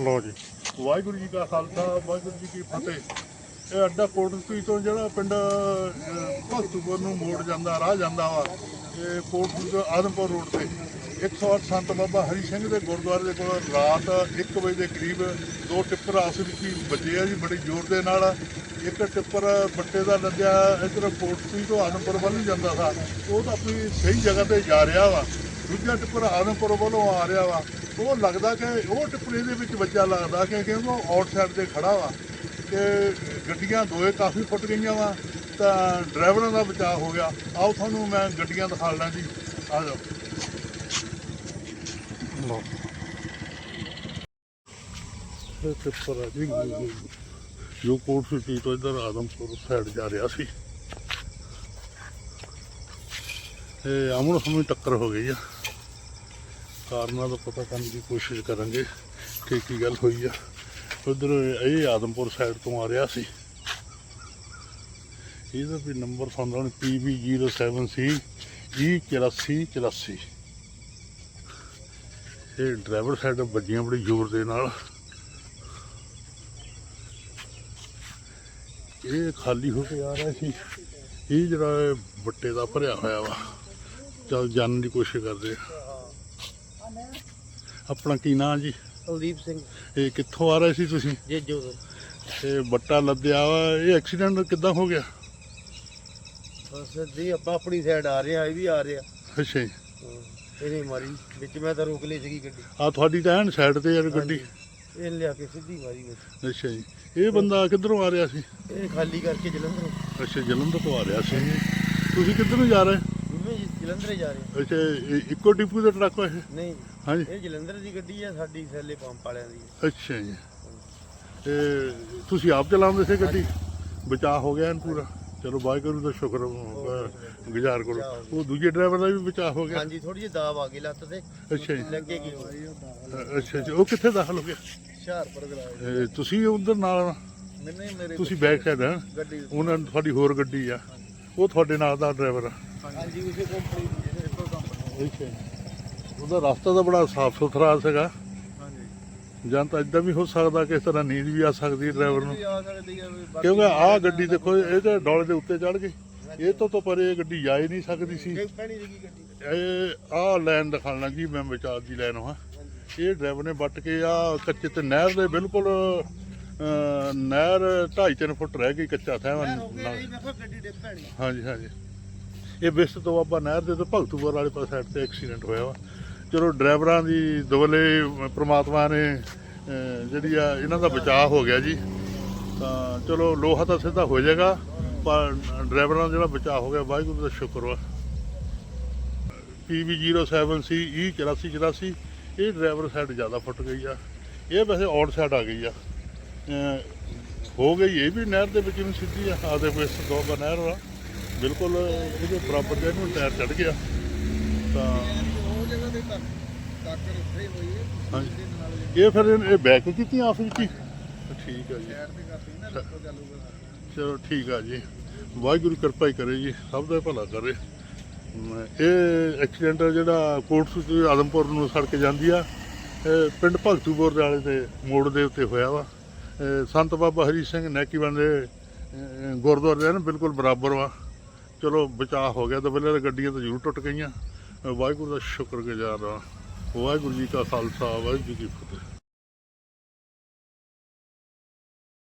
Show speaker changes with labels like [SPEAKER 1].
[SPEAKER 1] ਲੋ ਜੀ।
[SPEAKER 2] ਵਾਹਿਗੁਰੂ ਜੀ ਕਾ ਖਾਲਸਾ ਵਾਹਿਗੁਰੂ ਜੀ ਕੀ ਫਤਿਹ। ਇਹ ਅੱਡਾ ਕੋਟਸੂਈ ਤੋਂ ਜਿਹੜਾ ਪਿੰਡ ਅਹ, ਭਗਤੂਪੁਰ ਨੂੰ ਮੋੜ ਜਾਂਦਾ ਰਾਹ ਜਾਂਦਾ ਵਾ ਇਹ ਕੋਟਸੂਈ ਤੋਂ ਆਦਮਪੁਰ ਰੋਡ ਤੇ। 108 ਸੰਤ ਬਾਬਾ ਹਰੀ ਸਿੰਘ ਦੇ ਗੁਰਦੁਆਰੇ ਦੇ ਕੋਲ ਰਾਤ 1 ਵਜੇ ਦੇ ਕਰੀਬ ਦੋ ਟਿੱਪਰ ਆਪਸ ਵਿੱਚ ਵੱਜੇ ਆ ਜੀ ਬੜੀ ਜ਼ੋਰ ਦੇ ਨਾਲ। ਇੱਕ ਟਿੱਪਰ ਬੱਟੇ ਦਾ ਲੱਦਿਆ ਇਧਰ ਕੋਟਸੂਈ ਤੋਂ ਆਦਮਪੁਰ ਵੱਲ ਨੂੰ ਜਾਂਦਾ ਸੀ ਉਹ ਤਾਂ ਆਪਣੀ ਸਹੀ ਜਗ੍ਹਾ ਤੇ ਜਾ ਰਿਹਾ ਵਾ। ਦੂਜਾ ਟਿੱਪਰ ਆਦਮਪੁਰ ਵੱਲੋਂ ਆ ਰਿਹਾ ਵਾ। ਉਹ ਲੱਗਦਾ ਕਿ ਉਹ ਟਿੱਪਰ ਇਹਦੇ ਵਿੱਚ ਵੱਜਾ ਲੱਗਦਾ ਕਿ ਕਿਉਂਕਿ ਉਹ ਆਊਟਸਾਈਡ ਤੇ ਖੜਾ ਵਾ ਕਿ ਗੱਡੀਆਂ ਦੋਏ ਕਾਫੀ ਫੁੱਟ ਗਈਆਂ ਵਾ, ਤਾਂ ਡਰਾਈਵਰਾਂ ਦਾ ਬਚਾਅ ਹੋ ਗਿਆ। ਆਓ ਤੁਹਾਨੂੰ ਮੈਂ ਗੱਡੀਆਂ ਦਿਖਾ ਲਾਂ ਜੀ। ਆ ਜਾਓ। ਇਹ ਟਿੱਪਰ ਆ ਜੀ ਜੋ ਕੋਟ ਸਿਟੀ ਤੋਂ ਇਧਰ ਆਦਮਪੁਰ ਸਾਈਡ ਜਾ ਰਿਹਾ ਸੀ। ਇਹ ਆਮਣ ਸਾਹਮਣੇ ਟੱਕਰ ਹੋ ਗਈ ਆ। ਕਾਰਨਾਂ ਦਾ ਪਤਾ ਕਰਨ ਦੀ ਕੋਸ਼ਿਸ਼ ਕਰਾਂਗੇ ਕਿ ਕੀ ਗੱਲ ਹੋਈ ਆ। ਉਧਰ ਇਹ ਆਦਮਪੁਰ ਸਾਈਡ ਤੋਂ ਆ ਰਿਹਾ ਸੀ। ਇਹਦਾ ਵੀ ਨੰਬਰ ਸੰਦਰਨ PB07C E8484 ਇਹ ਡਰਾਈਵਰ ਸਾਈਡ ਵੱਜੀਆਂ ਬੜੀ ਜ਼ੋਰ ਦੇ ਨਾਲ। ਇਹ ਖਾਲੀ ਹੋ ਕੇ ਆ ਰਿਹਾ ਸੀ। ਇਹ ਜਿਹੜਾ ਇਹ ਬੱਟੇ ਦਾ ਭਰਿਆ ਹੋਇਆ ਵਾ। ਚਲ ਜਾਣਨ ਦੀ ਕੋਸ਼ਿਸ਼ ਕਰਦੇ ਆ। ਆਪਣਾ ਕੀ ਨਾਂ ਜੀ?
[SPEAKER 3] ਕੁਲਦੀਪ ਸਿੰਘ।
[SPEAKER 2] ਇਹ ਕਿੱਥੋਂ ਆ ਰਹੇ ਸੀ ਤੁਸੀਂ?
[SPEAKER 3] ਜੇਜੋ ਤੋਂ।
[SPEAKER 2] ਇਹ ਬੱਟਾ ਲੱਦਿਆ ਵਾ ਇਹ ਐਕਸੀਡੈਂਟ ਕਿੱਦਾਂ ਹੋ ਗਿਆ?
[SPEAKER 3] ਬਸ ਦੀ ਆਪਾਂ ਆਪਣੀ ਸਾਈਡ ਆ ਰਹੇ ਆ ਇਹ ਵੀ ਆ ਰਿਹਾ
[SPEAKER 2] ਅੱਛਾ ਜੀ।
[SPEAKER 3] ਇਹਨੇ ਮਾਰੀ ਵਿੱਚ ਮੈਂ ਤਾਂ ਰੋਕ ਲਈ ਸੀਗੀ ਗੱਡੀ।
[SPEAKER 2] ਆ ਤੁਹਾਡੀ ਤਾਂ ਐਨ ਸਾਈਡ ਤੇ ਯਾਰ ਗੱਡੀ।
[SPEAKER 3] ਇਹ ਲਿਆ ਕੇ ਸਿੱਧੀ ਮਾਰੀ ਵਿੱਚ।
[SPEAKER 2] ਅੱਛਾ ਜੀ। ਇਹ ਬੰਦਾ ਕਿੱਧਰੋਂ ਆ ਰਿਹਾ ਸੀ?
[SPEAKER 3] ਇਹ ਖਾਲੀ ਕਰਕੇ ਜਲੰਧਰ।
[SPEAKER 2] ਅੱਛਾ ਜਲੰਧਰ ਤੋਂ ਆ ਰਿਹਾ ਸੀ। ਤੁਸੀਂ ਕਿੱਧਰ ਨੂੰ ਜਾ ਰਹੇ?
[SPEAKER 3] ਮੈਂ ਜੀ ਜਲੰਧਰ ਹੀ ਜਾ ਰਹੇ
[SPEAKER 2] ਅੱਛਾ ਇਹ ਇੱਕੋ ਡਿਪੂ ਦਾ ਟਰੱਕ ਹੈ ਇਹ?
[SPEAKER 3] ਨਹੀਂ
[SPEAKER 2] ਹਾਂਜੀ।
[SPEAKER 3] ਇਹ ਜਲੰਧਰ ਦੀ ਗੱਡੀ ਆ ਸਾਡੀ ਸੈਲੇ ਪੰਪ ਵਾਲਿਆਂ ਦੀ।
[SPEAKER 2] ਅੱਛਾ ਜੀ। ਤੇ ਤੁਸੀਂ ਆਪ ਚਲਾਉਂਦੇ ਸੀ ਗੱਡੀ? ਬਚਾਅ ਹੋ ਗਿਆ ਐਨ ਪੂਰਾ? ਚਲੋ ਵਾਹਿਗੁਰੂ ਦਾ ਸ਼ੁਕਰ ਅਹ, ਗੁਜ਼ਾਰ ਕਰੋ। ਉਹ ਦੂਜੇ ਡਰਾਈਵਰ ਦਾ ਵੀ ਬਚਾਅ ਹੋ ਗਿਆ?
[SPEAKER 3] ਹਾਂਜੀ ਥੋੜੀ ਜਿਹੀ ਦਾਬ ਆ ਗਈ ਲੱਤ ਤੇ।
[SPEAKER 2] ਅੱਛਾ ਜੀ।
[SPEAKER 3] ਲੱਗੇਗੀ
[SPEAKER 2] ਅ- ਅੱਛਾ ਜੀ। ਉਹ ਕਿੱਥੇ ਦਾਖਲ ਹੋ ਗਿਆ?
[SPEAKER 3] ਹੁਸ਼ਿਆਰਪੁਰ ਗਰਾਜ
[SPEAKER 2] ਇਹ ਤੁਸੀਂ ਉਧਰ ਨਾਲ
[SPEAKER 3] ਮੈਨੇ ਮੇਰੇ
[SPEAKER 2] ਤੁਸੀਂ ਬੈਕ ਸਾਈਡ ਹੈ
[SPEAKER 3] ਗੱਡੀ।
[SPEAKER 2] ਉਹਨਾਂ ਦੀ ਤੁਹਾਡੀ ਹੋਰ ਗੱਡੀ ਆ। ਉਹ ਤੁਹਾਡੇ ਨਾਲ ਦਾ ਡਰਾਈਵਰ ਆ?
[SPEAKER 3] ਹਾਂਜੀ ਉਸੇ ਕੰਪਨੀ ਦੀ ਹੈ ਇੱਕੋ ਕੰਪਨੀ
[SPEAKER 2] ਅੱਛਾ ਜੀ। ਉਹਦਾ ਰਸਤਾ ਤਾਂ ਬੜਾ ਸਾਫ਼ ਸੁਥਰਾ ਸੀਗਾ।
[SPEAKER 3] ਹਾਂਜੀ।
[SPEAKER 2] ਜਾਂ ਤਾਂ ਇਦਾਂ ਵੀ ਹੋ ਸਕਦਾ ਕਿ ਇਸ ਤਰ੍ਹਾਂ ਨੀਂਦ ਵੀ ਆ ਸਕਦੀ ਹੈ ਡਰਾਈਵਰ ਨੂੰ।
[SPEAKER 3] ਵੀ ਆ ਸਕਦੀ ਹੈ ਵੀ ਬਾਕੀ
[SPEAKER 2] ਕਿਉਂਕਿ ਆਹ ਗੱਡੀ ਦੇਖੋ ਇਹ ਤਾਂ ਡੋਲੇ ਦੇ ਉੱਤੇ ਚੜ ਗਈ। ਇਹ ਤੋਂ ਤਾਂ ਪਰੇ ਇਹ ਗੱਡੀ ਜਾ ਹੀ ਨਹੀਂ ਸਕਦੀ ਸੀ।
[SPEAKER 3] ਨਹੀਂ ਪੈਣੀ ਸੀਗੀ ਗੱਡੀ।
[SPEAKER 2] ਇਹ ਆਹ ਲਾਈਨ ਦਿਖਾਣਾ ਜੀ ਮੈਂ ਵਿਚਾਰ ਦੀ ਲਾਈਨ ਹਾਂ ਇਹ ਡਰਾਈਵਰ ਨੇ ਵੱਟ ਕੇ ਆ ਕੱਚੇ ਤੇ ਨਹਿਰ ਦੇ ਬਿਲਕੁਲ ਅਹ, ਨਹਿਰ 2.5-3 ਫੁੱਟ ਰਹਿ ਗਈ ਕੱਚਾ ਥਾ
[SPEAKER 3] ਮੈਂ ਰੋਕ ਕੇ ਰਹੀ ਮੈਂ ਕਿਹਾ ਗੱਡੀ ਡਿੱਗ ਪੈਣੀ।
[SPEAKER 2] ਹਾਂਜੀ ਹਾਂਜੀ। ਇਹ ਬਿਸਤ ਤੋਂ ਆਪਾਂ ਨਹਿਰ ਦੇ ਤੋਂ ਭਗਤੂਪੁਰ ਵਾਲੇ ਪਾਸੇ ਸਾਈਡ ਤੇ ਐਕਸੀਡੈਂਟ ਹੋਇਆ ਵਾ। ਚਲੋ ਡਰਾਈਵਰਾਂ ਦੀ ਦਵਲੇ ਪ੍ਰਮਾਤਮਾ ਨੇ ਜਿਹੜੀ ਆ ਇਹਨਾਂ ਦਾ ਬਚਾਅ ਹੋ ਗਿਆ ਜੀ। ਤਾਂ ਚਲੋ ਲੋਹਾ ਤਾਂ ਸਿੱਧਾ ਹੋ ਜਾਏਗਾ, ਪਰ ਡਰਾਈਵਰਾਂ ਦਾ ਜਿਹੜਾ ਬਚਾਅ ਹੋ ਗਿਆ, ਵਾਹਿਗੁਰੂ ਦਾ ਸ਼ੁਕਰ ਵਾ। PB07C E8484 ਇਹ ਡਰਾਈਵਰ ਸਾਈਡ ਜ਼ਿਆਦਾ ਫੁੱਟ ਗਈ ਆ। ਇਹ ਵੈਸੇ ਆਊਟ ਸਾਈਡ ਆ ਗਈ ਆ। ਹੋ ਗਈ, ਇਹ ਵੀ ਨਹਿਰ ਦੇ ਵਿੱਚ ਨੂੰ ਸਿੱਧੀ ਆ। ਆਦੇ ਵਿੱਚ ਦੋ ਨਹਿਰ ਵਾ ਬਿਲਕੁਲ ਇਹਦੇ ਬਰਾਬਰ ਦੇ ਨੂੰ ਟਾਇਰ ਚੜ ਗਿਆ। ਤਾਂ
[SPEAKER 3] ਉਹ ਜਗ੍ਹਾ ਤੇ ਤੱਕ ਟੱਕਰ ਉੱਥੇ ਹੋਈ ਹੈ
[SPEAKER 2] ਹਾਂਜੀ।
[SPEAKER 3] ਦੇ ਨਾਲ
[SPEAKER 2] ਇਹ ਫਿਰ ਇਹ ਬੈਕ ਆਪਸ ਵਿੱਚ ਹੀ ਠੀਕ ਆ ਜੀ
[SPEAKER 3] ਚਾਲੂ
[SPEAKER 2] ਠੀਕ ਆ ਜੀ। ਵਾਹਿਗੁਰੂ ਕਿਰਪਾ ਹੀ ਕਰੇ ਜੀ ਸਭ ਦਾ ਭਲਾ ਕਰੇ। ਇਹ ਐਕਸੀਡੈਂਟ ਜਿਹੜਾ ਕੋਟਸੂ ਤੋਂ ਆਦਮਪੁਰ ਨੂੰ ਸੜਕ ਜਾਂਦੀ ਆ ਇਹ ਪਿੰਡ ਭਗਤੂਪੁਰ ਦੇ ਵਾਲੇ ਤੇ ਮੋੜ ਦੇ ਉੱਤੇ ਹੋਇਆ ਵਾ। ਸੰਤ ਬਾਬਾ ਹਰੀ ਸਿੰਘ ਨੈਕੀਵਨ ਦੇ ਗੁਰਦੁਆਰੇ ਦੇ ਨਾ ਬਿਲਕੁਲ ਬਰਾਬਰ ਵਾ। ਚਲੋ ਬਚਾਅ ਹੋ ਗਿਆ ਤਾਂ ਪਹਿਲਾਂ ਤਾਂ ਗੱਡੀਆਂ ਤਾਂ ਜ਼ਰੂਰ ਟੁੱਟ ਗਈਆਂ। ਵਾਹਿਗੁਰੂ ਦਾ ਸ਼ੁਕਰਗੁਜ਼ਾਰ ਆ ਵਾਹਿਗੁਰੂ ਜੀ ਕਾ ਖਾਲਸਾ, ਵਾਹਿਗੁਰੂ ਜੀ ਕੀ ਫਤਿਹ।